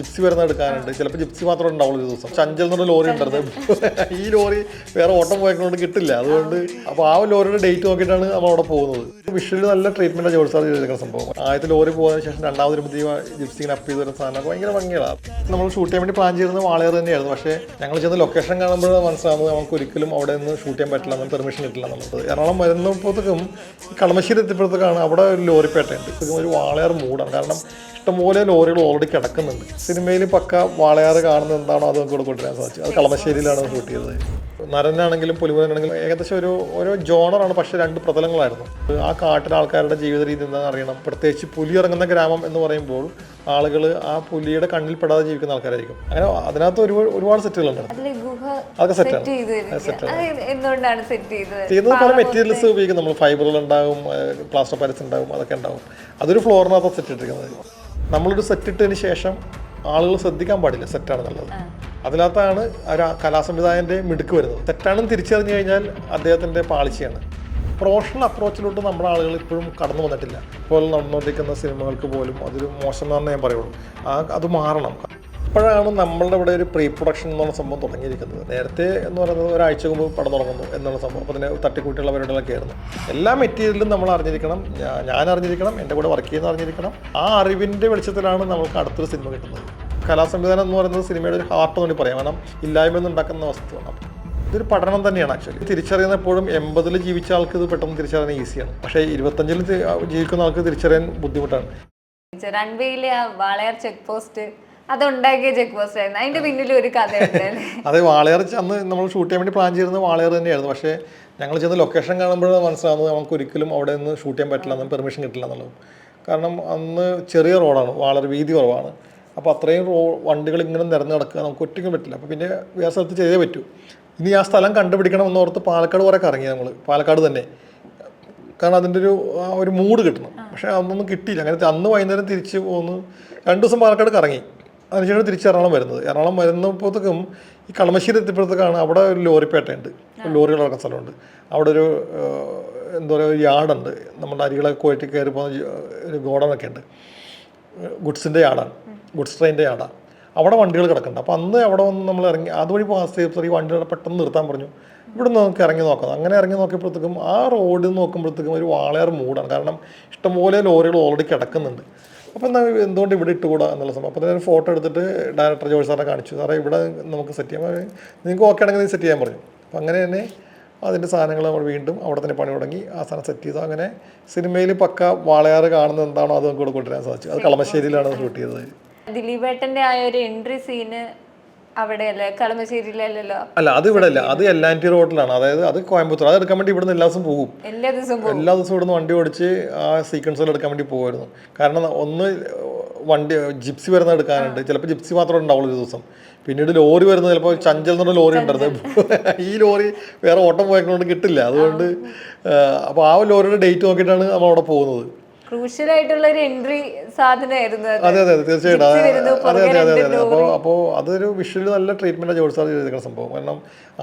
Gypsy വരുന്ന എടുക്കാനുണ്ട്. ചിലപ്പോൾ gypsy മാത്രമേ ഉണ്ടാവുള്ളൂ ഒരു ദിവസം. ചഞ്ചൽ എന്നൊരു ലോറി ഉണ്ടത്. ഈ ലോറി വേറെ ഓട്ടം പോയക്കൊണ്ട് കിട്ടില്ല. അതുകൊണ്ട് അപ്പോൾ ആ ലോറിയുടെ ഡേറ്റ് നോക്കിയിട്ടാണ് നമ്മൾ അവിടെ പോകുന്നത്. വിഷ്വലി നല്ല ട്രീറ്റ്മെന്റ് ജോലി സാർ ചെയ്തിരിക്കുന്ന സംഭവം. ആദ്യത്തെ ലോറി പോകുന്നതിന് ശേഷം രണ്ടാമത് വരുമ്പോൾ ജിപ്സി ഇങ്ങനെ അപ്പ് ചെയ്ത് വരുന്ന സാധനം ഭയങ്കര ഭംഗിയാണ്. നമ്മൾ ഷൂട്ട് ചെയ്യാൻ വേണ്ടി പ്ലാൻ ചെയ്തിരുന്നത് വാളയർ തന്നെയായിരുന്നു. പക്ഷേ ഞങ്ങൾ ചെന്ന് ലൊക്കേഷൻ കാണുമ്പോൾ മനസ്സിലാവുന്നത് നമുക്ക് ഒരിക്കലും അവിടെ നിന്ന് ഷൂട്ട് ചെയ്യാൻ പറ്റില്ല നമുക്ക് പെർമിഷൻ കിട്ടില്ല എന്നുള്ളത്. എറണാകുളം വരുന്നപ്പോഴത്തേക്കും കളമശ്ശേരി എത്തിയപ്പോഴത്തേക്കാണ് അവിടെ ഒരു ലോറിപ്പേട്ടയുണ്ട്. ഒരു വാളയാർ മൂടാണ്. കാരണം ഇഷ്ടംപോലെ ലോറികൾ ഓൾറെഡി കിടക്കുന്നുണ്ട്. സിനിമയിൽ പക്ക വാളയാറ് കാണുന്നത് എന്താണോ അത് നമുക്ക് ഇവിടെ കൊണ്ടുവരാൻ സാധിച്ചു. അത് കളമശ്ശേരിയിലാണ് ഷൂട്ട് ചെയ്തത്. നരനാണെങ്കിലും പുലിമുരനാണെങ്കിലും ഏകദേശം ഒരു ഓരോ ജോണറാണ് പക്ഷേ രണ്ട് പ്രതലങ്ങളായിരുന്നു. ആ കാട്ടിലെ ആൾക്കാരുടെ ജീവിത രീതി എന്താണെന്ന് അറിയണം. പ്രത്യേകിച്ച് പുലി ഇറങ്ങുന്ന ഗ്രാമം എന്ന് പറയുമ്പോൾ ആളുകൾ ആ പുലിയുടെ കണ്ണിൽ പെടാതെ ജീവിക്കുന്ന ആൾക്കാരായിരിക്കും. അങ്ങനെ അതിനകത്ത് ഒരുപാട് ഒരുപാട് സെറ്റുകളുണ്ട് അതൊക്കെ സെറ്റ് സെറ്റാണ് ചെയ്യുന്നത് പല മെറ്റീരിയൽസ് ഉപയോഗിക്കും. നമ്മൾ ഫൈബറുകൾ ഉണ്ടാകും പ്ലാസ്റ്റർ പാരസ് ഉണ്ടാകും അതൊക്കെ ഉണ്ടാകും അതൊരു ഫ്ലോറിനകത്ത് സെറ്റ് ഇട്ടിരിക്കുന്നത്. നമ്മളൊരു സെറ്റ് ഇട്ടതിന് ശേഷം ആളുകൾ ശ്രദ്ധിക്കാൻ പാടില്ല സെറ്റാണ് നല്ലത് അതിനകത്താണ് ഒരു കലാസംവിധായകന്റെ മിടുക്ക് വരുന്നത്. തെറ്റാണെന്ന് തിരിച്ചറിഞ്ഞു കഴിഞ്ഞാൽ അദ്ദേഹത്തിന്റെ പാളിച്ചയാണ്. പ്രൊഫഷണൽ അപ്രോച്ചിലോട്ട് നമ്മുടെ ആളുകൾ ഇപ്പോഴും കടന്നു വന്നിട്ടില്ല. ഇപ്പോൾ നടന്നുകൊണ്ടിരിക്കുന്ന സിനിമകൾക്ക് പോലും അതൊരു മോശം എന്ന് ഞാൻ പറയുള്ളൂ. ആ അത് മാറണം. ഇപ്പോഴാണ് നമ്മളുടെ ഇവിടെ ഒരു പ്രീ പ്രൊഡക്ഷൻ എന്നുള്ള സംഭവം തുടങ്ങിയിരിക്കുന്നത്. നേരത്തെ എന്ന് പറയുന്നത് ഒരാഴ്ച മുമ്പ് പടം തുടങ്ങുന്നു എന്നുള്ള സംഭവം. അപ്പോൾ അതിന് തട്ടിക്കൂട്ടിയുള്ള പരിപാടികളൊക്കെ ആയിരുന്നു. എല്ലാ മെറ്റീരിയലും നമ്മൾ അറിഞ്ഞിരിക്കണം. ഞാൻ അറിഞ്ഞിരിക്കണം. എന്റെ കൂടെ വർക്ക് ചെയ്യുന്ന അറിഞ്ഞിരിക്കണം. ആ അറിവിന്റെ വെളിച്ചത്തിലാണ് നമുക്ക് അടുത്തൊരു സിനിമ കിട്ടുന്നത്. കലാസംവിധാനം എന്ന് പറയുന്നത് സിനിമയുടെ ഒരു ഹാർട്ട് എന്ന് പറയാം. കാരണം ഇല്ലായ്മ ഉണ്ടാക്കുന്ന വസ്തുവാണ്. ഇതൊരു പഠനം തന്നെയാണ് ആക്ച്വലി തിരിച്ചറിയുന്നപ്പോഴും എൺപതിൽ ജീവിച്ച ആൾക്ക് ഇത് പെട്ടെന്ന് തിരിച്ചറിയാൻ ഈസിയാണ് പക്ഷേ ഇരുപത്തഞ്ചിൽ ജീവിക്കുന്ന ആൾക്ക് തിരിച്ചറിയാൻ ബുദ്ധിമുട്ടാണ്. റൺവേയിലെ ആ ചെക്ക് പോസ്റ്റ് അത് ഉണ്ടാക്കിയ ചെക്ക് പോസ്റ്റ് ആയിരുന്നു. അതിന്റെ പിന്നിൽ ഒരു അല്ലേ? അതെ വാളയാർ ചെന്ന് നമ്മൾ ഷൂട്ട് ചെയ്യാൻ വേണ്ടി പ്ലാൻ ചെയ്തിരുന്നത് വാളയാർ തന്നെയായിരുന്നു. പക്ഷേ ഞങ്ങൾ ചെന്ന് ലൊക്കേഷൻ കാണുമ്പോൾ മനസ്സിലാവുന്നത് നമുക്ക് ഒരിക്കലും അവിടെ നിന്ന് ഷൂട്ട് ചെയ്യാൻ പറ്റില്ല എന്നും പെർമിഷൻ കിട്ടില്ല എന്നുള്ളത്. കാരണം അന്ന് ചെറിയ റോഡാണ്. വാളർ വീതി കുറവാണ്. അപ്പോൾ അത്രയും റോ വണ്ടികൾ ഇങ്ങനെ നിരന്ന് കിടക്കുക നമുക്ക് ഒറ്റയ്ക്കും പറ്റില്ല. അപ്പോൾ പിന്നെ വേറെ സ്ഥലത്ത് ചെയ്തേ പറ്റൂ. ഇനി ആ സ്ഥലം കണ്ടുപിടിക്കണം എന്നോർത്ത് പാലക്കാട് വരെ കറങ്ങി നമ്മൾ പാലക്കാട് തന്നെ. കാരണം അതിന്റെ ഒരു ഒരു മൂഡ് കിട്ടണം. പക്ഷേ അതൊന്നും കിട്ടിയില്ല. അങ്ങനെ അന്ന് വൈകുന്നേരം തിരിച്ച് പോന്ന് രണ്ട് ദിവസം പാലക്കാട് കറങ്ങി. അതിനുശേഷം തിരിച്ച് എറണാകുളം വരുന്നത്. എറണാകുളം വരുന്നപ്പോഴത്തേക്കും ഈ കളമശ്ശേരി എത്തിയപ്പോഴത്തേക്കാണ് അവിടെ ഒരു ലോറിപ്പേട്ടയുണ്ട്. ലോറികൾ ഇറക്കുന്ന സ്ഥലമുണ്ട്. അവിടെ ഒരു എന്താ പറയുക ഒരു യാർഡുണ്ട്. നമ്മുടെ അരികളൊക്കെ കോയിട്ട് കയറി പോകുന്ന ഒരു ഗോഡനൊക്കെ ഉണ്ട്. ഗുഡ്സിന്റെ യാർഡാണ് ഗുഡ്സ് ട്രെയിനിന്റെ യാർഡാണ് അവിടെ വണ്ടികൾ കിടക്കുന്നുണ്ട്. അപ്പോൾ അന്ന് അവിടെ വന്ന് നമ്മൾ ഇറങ്ങി അതുവഴി പാസ് ചെയ്ത് ഈ വണ്ടികളെ പെട്ടെന്ന് നിർത്താൻ പറഞ്ഞു. ഇവിടെ നിന്ന് നമുക്ക് ഇറങ്ങി നോക്കാം. അങ്ങനെ ഇറങ്ങി നോക്കിയപ്പോഴത്തേക്കും ആ റോഡിൽ നോക്കുമ്പോഴത്തേക്കും ഒരു വാളയാർ മൂടാണ്. കാരണം ഇഷ്ടംപോലെ ലോറികൾ ഓൾറെഡി കിടക്കുന്നുണ്ട്. അപ്പോൾ എന്നാൽ എന്തുകൊണ്ട് ഇവിടെ ഇട്ടുകൂടാ എന്നുള്ള സംഭവം അപ്പോൾ ഞാൻ ഫോട്ടോ എടുത്തിട്ട് ഡയറക്ടർ ജോർജ് സാറിനെ കാണിച്ചു. സാറേ ഇവിടെ നമുക്ക് സെറ്റ് ചെയ്യാം. നിങ്ങൾക്ക് ഓക്കെ ആണെങ്കിൽ സെറ്റ് ചെയ്യാൻ പറഞ്ഞു. അപ്പോൾ അങ്ങനെ തന്നെ അതിന്റെ സാധനങ്ങൾ നമ്മൾ വീണ്ടും അവിടെ തന്നെ പണി തുടങ്ങി. ആ സാധനം സെറ്റ് ചെയ്തു. അങ്ങനെ സിനിമയിൽ പക്ക വാളയാറ് കാണുന്നത് എന്താണോ അത് നമുക്ക് ഇവിടെ കൊണ്ടുവരാൻ സാധിച്ചു. അത് കളമശ്ശേരിയിലാണ് ഷൂട്ട് ചെയ്തത്. ദിലീപേട്ടന്റെ ആ ഒരു എൻട്രി സീന് അവിടെയല്ലേ? കളമശ്ശേരിയിലല്ലല്ലോ? അല്ല അത് ഇവിടെ അല്ല അത് എല്ലാന്റി റോഡിലാണ്. അതായത് അത് കോയമ്പത്തൂർ. അത് എടുക്കാൻ വേണ്ടി ഇവിടുന്ന് എല്ലാ ദിവസം പോകും. എല്ലാ ദിവസവും എല്ലാ ദിവസവും ഇവിടുന്ന് വണ്ടി ഓടിച്ച് ആ സീക്വൻസുകൾ എടുക്കാൻ വേണ്ടി പോകുമായിരുന്നു. കാരണം ഒന്ന് വണ്ടി ജിപ്സി വരുന്ന എടുക്കാനുണ്ട്. ചിലപ്പോൾ ജിപ്സി മാത്രമേ ഉണ്ടാവുള്ളൂ ഒരു ദിവസം. പിന്നീട് ലോറി വരുന്നത് ചിലപ്പോൾ ചഞ്ചൽ എന്നൊരു ലോറി ഉണ്ടായിരുന്നു ഈ ലോറി വേറെ ഓട്ടം പോയതുകൊണ്ട് കിട്ടില്ല. അതുകൊണ്ട് അപ്പോൾ ആ ലോറിയുടെ ഡേറ്റ് നോക്കിയിട്ടാണ് നമ്മൾ അവിടെ പോകുന്നത്. ക്രൂഷ്യൽ ആയിട്ടുള്ള ഒരു എൻട്രി സാധനമായിരുന്നു അത്. അതെ അതെ തീർച്ചയായിട്ടും. അതെ അതെ അതെ അതെ അപ്പോൾ അപ്പോൾ അതൊരു വിഷ്വൽ നല്ല ട്രീറ്റ്മെന്റ് ജോലി സാർ ചെയ്തിരിക്കുന്ന സംഭവം. കാരണം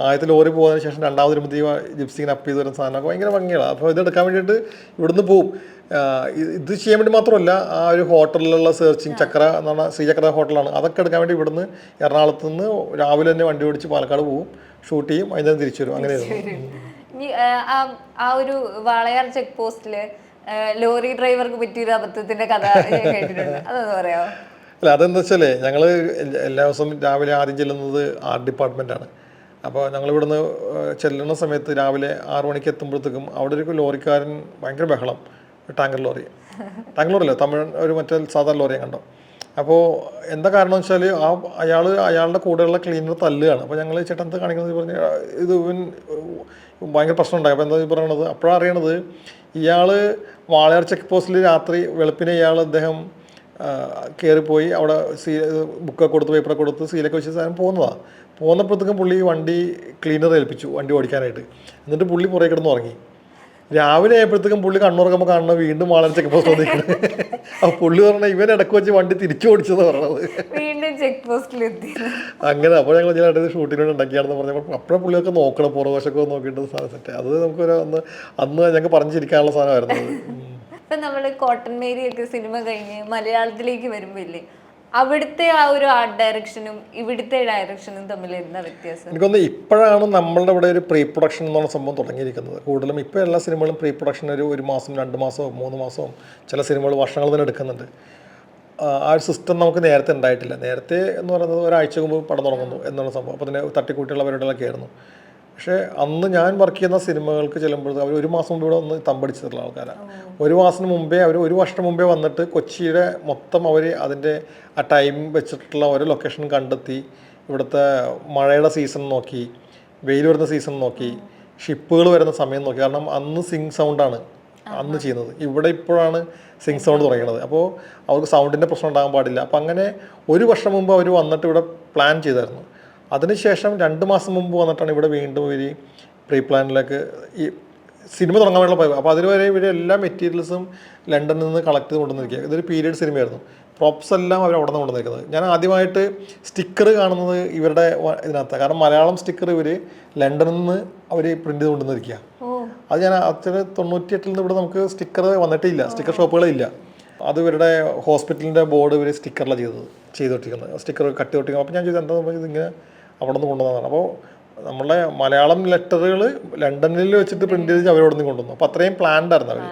ആയത്തിൽ ലോറി പോകുന്നതിന് ശേഷം രണ്ടാമത് വരുമ്പോൾ ജിപ്സിങ്ങനെ അപ്പ് ചെയ്ത് വരുന്ന സാധനമൊക്കെ ഭയങ്കര ഭംഗിയാണ്. അപ്പോൾ ഇതെടുക്കാൻ വേണ്ടിയിട്ട് ഇവിടുന്ന് പോവും. ഇത് ചെയ്യാൻ വേണ്ടി മാത്രമല്ല ആ ഒരു ഹോട്ടലിലുള്ള സെർച്ചിങ് ചക്ര എന്ന് പറഞ്ഞാൽ ശ്രീചക്ര ഹോട്ടലാണ്. അതൊക്കെ എടുക്കാൻ വേണ്ടി ഇവിടുന്ന് എറണാകുളത്ത് നിന്ന് രാവിലെ തന്നെ വണ്ടി ഓടിച്ച് പാലക്കാട് പോവും. ഷൂട്ട് ചെയ്യും അതിന്റെ തിരിച്ചു വരും. അങ്ങനെയായിരുന്നു. ആ, ഒരു വാളയാർ ചെക്ക് പോസ്റ്റിൽ ആ, ലോറി ഡ്രൈവർക്ക് പറ്റിയൊരു അബദ്ധത്തിന്റെ കഥ കേട്ടിട്ടുണ്ട്. അതൊന്ന് പറയാമോ? അല്ല അതെന്താ വെച്ചാലേ ഞങ്ങൾ എല്ലാ ദിവസവും രാവിലെ ആദ്യം ചെല്ലുന്നത് ആർട്ട് ഡിപ്പാർട്ട്മെന്റാണ് അപ്പോൾ ഞങ്ങൾ ഇവിടുന്ന് ചെല്ലുന്ന സമയത്ത് രാവിലെ ആറു മണിക്ക് എത്തുമ്പോഴത്തേക്കും അവിടെ ഒരു ലോറിക്കാരൻ ഭയങ്കര ബഹളം. Tanker lorry. ടാങ്കർ ലോറി അല്ല തമിഴ് ഒരു മറ്റേ സാധാരണ ലോറിയെ കണ്ടോ. അപ്പോൾ എന്താ കാരണം വെച്ചാൽ ആ അയാൾ അയാളുടെ കൂടെയുള്ള ക്ലീനർ തല്ലുകയാണ്. അപ്പോൾ ഞങ്ങൾ ചേട്ടൻ കാണിക്കുന്നത് പറഞ്ഞ് ഇത് ഭയങ്കര പ്രശ്നം ഉണ്ടായി അപ്പോൾ എന്താ പറയണത്? അപ്പോഴാണ് അറിയണത് ഇയാൾ വാളയാർ ചെക്ക് പോസ്റ്റിൽ രാത്രി വെളുപ്പിനെ ഇയാൾ അദ്ദേഹം കയറിപ്പോയി അവിടെ സീ ബുക്കൊക്കെ കൊടുത്ത് പേപ്പറൊക്കെ കൊടുത്ത് സീലൊക്കെ വെച്ച് സാധനം പോകുന്നതാണ് പോകുന്നപ്പോഴത്തേക്കും പുള്ളി വണ്ടി ക്ലീനർ ഏൽപ്പിച്ചു വണ്ടി ഓടിക്കാനായിട്ട്. എന്നിട്ട് പുള്ളി പുറകെ കിടന്ന് ഉറങ്ങി. രാവിലെ ആയപ്പോഴത്തേക്കും പുള്ളി കണ്ണുറക്കുമ്പോൾ കാണുന്ന വീണ്ടും വാളൻ ചെക്ക് പോസ്റ്റ് വന്നിരിക്കുന്നത് അപ്പോൾ പുള്ളി പറഞ്ഞ ഇവൻ ഇടയ്ക്ക് വെച്ച് വണ്ടി തിരിച്ചു ഓടിച്ചത് പറഞ്ഞത്. വീണ്ടും ചെക്ക് അങ്ങനെ അപ്പോൾ ഞങ്ങൾ ഞാൻ ഷൂട്ടിന് വേണ്ടി ഉണ്ടാക്കിയാണെന്ന് പറഞ്ഞപ്പോൾ അപ്പോഴും പുള്ളിയൊക്കെ നോക്കണം പുറകുവശമൊക്കെ നോക്കിയിട്ട് സാധനം സെറ്റ് അത് നമുക്കൊരു അന്ന് അന്ന് ഞങ്ങൾക്ക് പറഞ്ഞിരിക്കാനുള്ള സാധനമായിരുന്നു ഇപ്പം നമ്മൾ കോട്ടൺ മേരി ഒക്കെ സിനിമ കഴിഞ്ഞ് മലയാളത്തിലേക്ക് വരുമ്പോ ഇല്ലേ അവിടുത്തെ ആ ഒരു ആർട്ട് ഡയറക്ഷനും ഇവിടുത്തെ ഡയറക്ഷനും തമ്മിൽ എന്താ വ്യത്യാസം? എനിക്കൊന്ന് ഇപ്പോഴാണ് നമ്മളുടെ ഇവിടെ ഒരു പ്രീ പ്രൊഡക്ഷൻ എന്നുള്ള സംഭവം തുടങ്ങിയിരിക്കുന്നത്. കൂടുതലും ഇപ്പോൾ എല്ലാ സിനിമകളും പ്രീ പ്രൊഡക്ഷൻ ഒരു ഒരു മാസം രണ്ട് മാസവും മൂന്ന് മാസവും ചില സിനിമകൾ വർഷങ്ങൾ തന്നെ എടുക്കുന്നുണ്ട്. ആ ഒരു സിസ്റ്റം നമുക്ക് നേരത്തെ ഉണ്ടായിട്ടില്ല. നേരത്തെ എന്ന് പറയുന്നത് ഒരാഴ്ച മുമ്പ് പടം തുടങ്ങുന്നു എന്നുള്ള സംഭവം. അപ്പോൾ തന്നെ തട്ടിക്കൂട്ടിയുള്ള പരിപാടികളൊക്കെ ആയിരുന്നു പക്ഷേ അന്ന് ഞാൻ വർക്ക് ചെയ്യുന്ന സിനിമകൾക്ക് ചെല്ലുമ്പോൾ അവർ ഒരു മാസം മുമ്പ് ഇവിടെ ഒന്ന് തമ്പടിച്ചിട്ടുള്ള ആൾക്കാരാണ് ഒരു മാസം മുമ്പേ അവർ ഒരു വർഷം മുമ്പേ വന്നിട്ട് കൊച്ചിയുടെ മൊത്തം അവർ അതിന്റെ ആ ടൈം വെച്ചിട്ടുള്ള ഓരോ ലൊക്കേഷൻ കണ്ടെത്തി ഇവിടുത്തെ മഴയുടെ സീസൺ നോക്കി വെയിൽ വരുന്ന സീസൺ നോക്കി ഷിപ്പുകൾ വരുന്ന സമയം നോക്കി. കാരണം അന്ന് സിങ് സൗണ്ടാണ് അന്ന് ചെയ്യുന്നത്. ഇവിടെ ഇപ്പോഴാണ് സിങ് സൗണ്ട് തുടങ്ങുന്നത്. അപ്പോൾ അവർക്ക് സൗണ്ടിന്റെ പ്രശ്നം ഉണ്ടാകാൻ പാടില്ല. അപ്പോൾ അങ്ങനെ ഒരു വർഷം മുമ്പ് അവർ വന്നിട്ട് ഇവിടെ പ്ലാൻ ചെയ്തായിരുന്നു. അതിനുശേഷം രണ്ട് മാസം മുമ്പ് വന്നിട്ടാണ് ഇവിടെ വീണ്ടും ഇവർ പ്രീ പ്ലാനിലേക്ക് ഈ സിനിമ തുടങ്ങാൻ വേണ്ടിയുള്ള പോയത് അപ്പോൾ അതിന് വരെ ഇവർ എല്ലാ മെറ്റീരിയൽസും ലണ്ടനിൽ നിന്ന് കളക്ട് ചെയ്ത് കൊണ്ടുവന്നിരിക്കുക. ഇതൊരു പീരീഡ് സിനിമയായിരുന്നു. പ്രോപ്സ് എല്ലാം അവർ അവിടെ നിന്ന് കൊണ്ടുവന്നിരിക്കുന്നത് ഞാൻ ആദ്യമായിട്ട് സ്റ്റിക്കർ കാണുന്നത് ഇവരുടെ ഇതിനകത്താണ് കാരണം മലയാളം സ്റ്റിക്കർ ഇവർ ലണ്ടനിൽ നിന്ന് അവർ പ്രിന്റ് ചെയ്ത് കൊണ്ടുവന്നിരിക്കുക. അത് ഞാൻ അച്ഛന് തൊണ്ണൂറ്റിയെട്ടിൽ നിന്ന് ഇവിടെ നമുക്ക് സ്റ്റിക്കർ വന്നിട്ടില്ല സ്റ്റിക്കർ ഷോപ്പുകളില്ല. അത് ഇവരുടെ ഹോസ്പിറ്റലിന്റെ ബോർഡ് ഇവർ സ്റ്റിക്കറിലാണ് ചെയ്തത് ചെയ്തോട്ടിരിക്കുന്നത്. സ്റ്റിക്കർ കട്ട് തൊട്ടിരിക്കുന്നത് അപ്പോൾ ഞാൻ ചോദിച്ചത് എന്താ സംഭവം? ഇതിങ്ങനെ അവിടെ നിന്ന് കൊണ്ടുവന്നതാണ്. അപ്പോൾ നമ്മളെ മലയാളം ലെറ്ററുകൾ ലണ്ടനിൽ വെച്ചിട്ട് പ്രിന്റ് ചെയ്ത് അവരോട് നിന്ന് കൊണ്ടുവന്നു. അപ്പോൾ അത്രയും പ്ലാൻഡ് ആയിരുന്നു അവർ.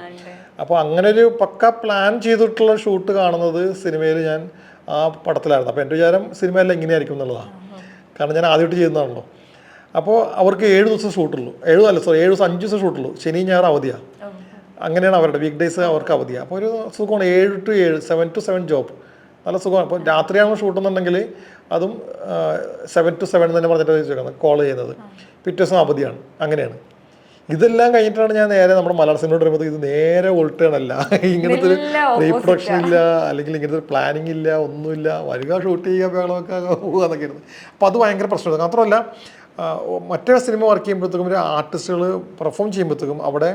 അപ്പോൾ അങ്ങനെ ഒരു പക്ക പ്ലാൻ ചെയ്തിട്ടുള്ള ഷൂട്ട് കാണുന്നത് സിനിമയിൽ ഞാൻ ആ പടത്തിലായിരുന്നു. അപ്പോൾ എന്റെ വിചാരം സിനിമയെല്ലാം ഇങ്ങനെയായിരിക്കും എന്നുള്ളതാണ്. കാരണം ഞാൻ ആദ്യമായിട്ട് ചെയ്യുന്നതാണല്ലോ. അപ്പോൾ അവർക്ക് ഏഴ് ദിവസം ഷൂട്ടുള്ളൂ ഏഴ് അല്ല സോറി ഏഴ് ദിവസം അഞ്ച് ദിവസം ഷൂട്ടുള്ളൂ ശനി ഞായർ അവധിയാണ് അങ്ങനെയാണ് അവരുടെ വീക്ക് ഡേയ്സ് അവർക്ക് അവധിയാണ് അപ്പോൾ ഒരു സുഖമാണ്. ഏഴ് ടു ഏഴ് സെവൻ ടു സെവൻ ജോബ് നല്ല സുഖമാണ്. അപ്പോൾ രാത്രിയാണ് ഷൂട്ട് എന്നുണ്ടെങ്കിൽ അതും സെവൻ ടു സെവൻ തന്നെ പറഞ്ഞിട്ട് വെച്ചേക്കുന്നത് കോൾ ചെയ്യുന്നത്. പിറ്റേ ദിവസം അവധിയാണ്. അങ്ങനെയാണ്. ഇതെല്ലാം കഴിഞ്ഞിട്ടാണ് ഞാൻ നേരെ നമ്മുടെ മലയാള സിനിമയോട് വരുമ്പോൾ ഇത് നേരെ ഉൾട്ടുകയാണല്ല ഇങ്ങനത്തെ ഒരു റീപ്രൊഡക്ഷൻ പ്രീ പ്രൊഡക്ഷൻ ഇല്ല അല്ലെങ്കിൽ ഇങ്ങനത്തെ ഒരു പ്ലാനിങ് ഇല്ല ഒന്നുമില്ല. വരിക ഷൂട്ട് ചെയ്യുക ബഹളമൊക്കെ പോകുക എന്നൊക്കെ ആയിരുന്നു അപ്പോൾ അത് ഭയങ്കര പ്രശ്നമാണ് മാത്രമല്ല മറ്റേ സിനിമ വർക്ക് ചെയ്യുമ്പോഴത്തേക്കും ഒരു ആർട്ടിസ്റ്റുകൾ പെർഫോം ചെയ്യുമ്പോഴത്തേക്കും അവിടെ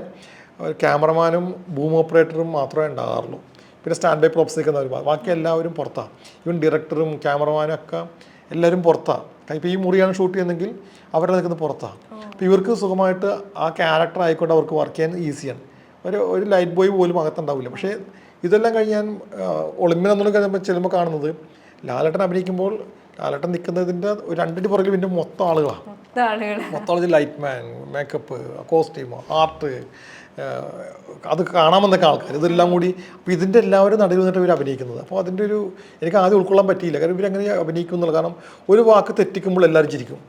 ക്യാമറമാനും ബൂം ഓപ്പറേറ്ററും മാത്രമേ ഉണ്ടാകാറുള്ളൂ. പിന്നെ സ്റ്റാൻഡ് ബൈ പ്രോപ്സ് നിൽക്കുന്നവർ ബാക്കി എല്ലാവരും പുറത്താണ് ഈവൻ ഡയറക്ടറും ക്യാമറമാനും ഒക്കെ എല്ലാവരും പുറത്താണ് ഇപ്പോൾ ഈ മുറിയാണ് ഷൂട്ട് ചെയ്യുന്നതെങ്കിൽ അവരുടെ നിൽക്കുന്നത് പുറത്താണ് അപ്പോൾ ഇവർക്ക് സുഖമായിട്ട് ആ ക്യാരക്ടർ ആയിക്കൊണ്ട് അവർക്ക് വർക്ക് ചെയ്യാൻ ഈസിയാണ് ഒരു ഒരു ലൈറ്റ് ബോയ് പോലും അകത്തുണ്ടാവില്ല. പക്ഷേ ഇതെല്ലാം കഴിഞ്ഞാൽ ഞാൻ കഴിഞ്ഞപ്പോൾ ചെല്ലുമ്പോൾ കാണുന്നത് ലാലേട്ടൻ അഭിനയിക്കുമ്പോൾ ലാലേട്ടൻ നിൽക്കുന്നതിന്റെ ഒരു പുറകിൽ പിന്നെ മൊത്തം ആളുകളാണ്. മൊത്തം ആളുകൾ light man makeup costume art അത് കാണാമെന്നൊക്കെ ആൾക്കാർ ഇതെല്ലാം കൂടി അപ്പോൾ ഇതിന്റെ എല്ലാവരും നടുവിൽ നിന്നിട്ട് ഇവർ അഭിനയിക്കുന്നത്. അപ്പോൾ അതിന്റെ ഒരു എനിക്ക് ആദ്യം ഉൾക്കൊള്ളാൻ പറ്റിയില്ല. കാരണം ഇവരങ്ങനെ അഭിനയിക്കും എന്നുള്ളത് കാരണം ഒരു വാക്ക് തെറ്റിക്കുമ്പോൾ എല്ലാവരും ചിരിക്കും.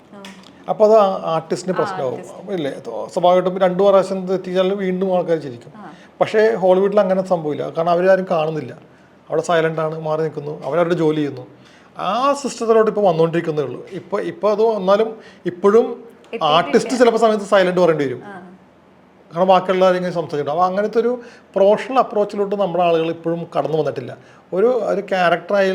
അപ്പോൾ അത് ആർട്ടിസ്റ്റിന് പ്രശ്നമാവും. ഇല്ലേ? സ്വാഭാവികമായിട്ടും രണ്ടു പ്രാവശ്യം തെറ്റിച്ചാലും വീണ്ടും ആൾക്കാർ ചിരിക്കും. പക്ഷേ ഹോളിവുഡിൽ അങ്ങനെ സംഭവമില്ല കാരണം അവരാരും കാണുന്നില്ല. അവിടെ സൈലന്റ് ആണ് മാറി നിൽക്കുന്നു. അവരവരുടെ ജോലി ചെയ്യുന്നു. ആ സിസ്റ്റത്തിലോട്ട് ഇപ്പോൾ വന്നുകൊണ്ടിരിക്കുന്നേ ഉള്ളൂ. ഇപ്പോൾ ഇപ്പോൾ അത് വന്നാലും ഇപ്പോഴും ആർട്ടിസ്റ്റ് ചിലപ്പോൾ സമയത്ത് സൈലന്റ് പറയേണ്ടി വരും. കാരണം ബാക്കിയുള്ള ആരെങ്കിലും സംസാരിച്ചിട്ടുണ്ട് അപ്പോൾ അങ്ങനത്തെ ഒരു പ്രൊഫഷണൽ അപ്രോച്ചിലോട്ട് നമ്മുടെ ആളുകൾ ഇപ്പോഴും കടന്നു വന്നിട്ടില്ല. ഒരു ഒരു ക്യാരക്ടറായി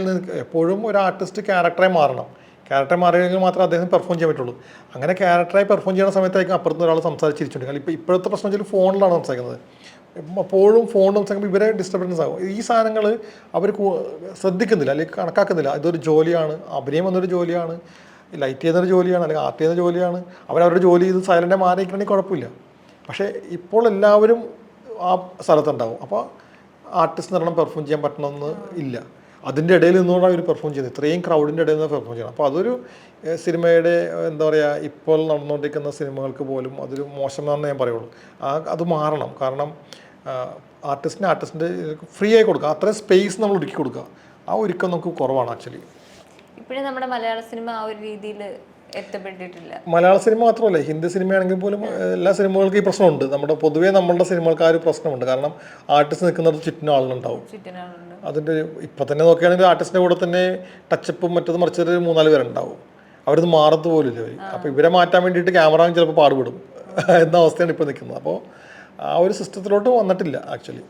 എപ്പോഴും ഒരു ആർട്ടിസ്റ്റ് ക്യാരക്ടറായി മാറണം. ക്യാരക്ടർ മാറിയെങ്കിൽ മാത്രമേ അദ്ദേഹം പെർഫോം ചെയ്യാൻ പറ്റുള്ളൂ. അങ്ങനെ ക്യാരക്ടറായി പെർഫോം ചെയ്യുന്ന സമയത്തായിരിക്കും അപ്പുറത്ത് ഒരാൾ സംസാരിച്ചിരിച്ചിട്ടുണ്ട് കാരണം ഇപ്പോൾ ഇപ്പോഴത്തെ പ്രശ്നം വെച്ചാൽ ഫോണിലാണ് സംസാരിക്കുന്നത്. എപ്പോഴും ഫോണും സംഗതി ഇവരെ ഡിസ്റ്റർബൻസ് ആകും. ഈ സാധനങ്ങൾ അവർ ശ്രദ്ധിക്കുന്നില്ല അല്ലെങ്കിൽ കണക്കാക്കുന്നില്ല. ഇതൊരു ജോലിയാണ് അഭിനയം എന്നൊരു ജോലിയാണ് ലൈറ്റ് ചെയ്യുന്നൊരു ജോലിയാണ് അല്ലെങ്കിൽ ആർട്ട് ചെയ്യുന്ന ജോലിയാണ്. അവരവരുടെ ജോലി ചെയ്ത് സൈലന്റ് മാറിയിരിക്കണമെങ്കിൽ കുഴപ്പമില്ല. പക്ഷേ ഇപ്പോൾ എല്ലാവരും ആ സ്ഥലത്തുണ്ടാവും. അപ്പോൾ ആർട്ടിസ്റ്റ് നിരണം പെർഫോം ചെയ്യാൻ പറ്റണമെന്ന് ഇല്ല. അതിന്റെ ഇടയിൽ നിന്നുകൊണ്ടാണ് അവർ പെർഫോം ചെയ്യുന്നത്. ഇത്രയും ക്രൗഡിന്റെ ഇടയിൽ നിന്ന് പെർഫോം ചെയ്യണം അപ്പോൾ അതൊരു സിനിമയുടെ എന്താ പറയുക ഇപ്പോൾ നടന്നുകൊണ്ടിരിക്കുന്ന സിനിമകൾക്ക് പോലും അതൊരു മോശമാണെന്ന് ഞാൻ പറയുള്ളൂ. ആ അത് മാറണം. കാരണം ആർട്ടിസ്റ്റിന് ആർട്ടിസ്റ്റിന്റെ ഫ്രീ ആയി കൊടുക്കുക. അത്ര സ്പേസ് നമ്മൾ ഒരുക്കി കൊടുക്കുക. ആ ഒരുക്കം നമുക്ക് കുറവാണ് ആക്ച്വലി ഇപ്പോഴും നമ്മുടെ മലയാള സിനിമ ആ ഒരു രീതിയിൽ എത്തപ്പെട്ടിട്ടില്ല. മലയാള സിനിമ മാത്രമല്ല ഹിന്ദി സിനിമയാണെങ്കിൽ പോലും എല്ലാ സിനിമകൾക്കും ഈ പ്രശ്നമുണ്ട്. നമ്മുടെ പൊതുവേ നമ്മളുടെ സിനിമകൾക്ക് ആ ഒരു പ്രശ്നമുണ്ട്. കാരണം ആർട്ടിസ്റ്റ് നിൽക്കുന്നത് ചുറ്റിനും ആളുകളുണ്ടാവും. ചുറ്റിനാളുണ്ട് അതിന്റെ ഇപ്പം തന്നെ നോക്കുകയാണെങ്കിൽ ആർട്ടിസ്റ്റിന്റെ കൂടെ തന്നെ ടച്ചപ്പും മറ്റത് മറിച്ചൊരു മൂന്നാൽ പേരുണ്ടാവും. അവരത് മാറത്ത് പോലില്ല. അവർ അപ്പോൾ ഇവരെ മാറ്റാൻ വേണ്ടിയിട്ട് ക്യാമറ ചിലപ്പോൾ പാടുപെടും. എന്ന അവസ്ഥയാണ് ഇപ്പോൾ നിൽക്കുന്നത്. അപ്പോൾ ആ ഒരു സിസ്റ്റത്തിലോട്ട് വന്നിട്ടില്ല ആക്ച്വലി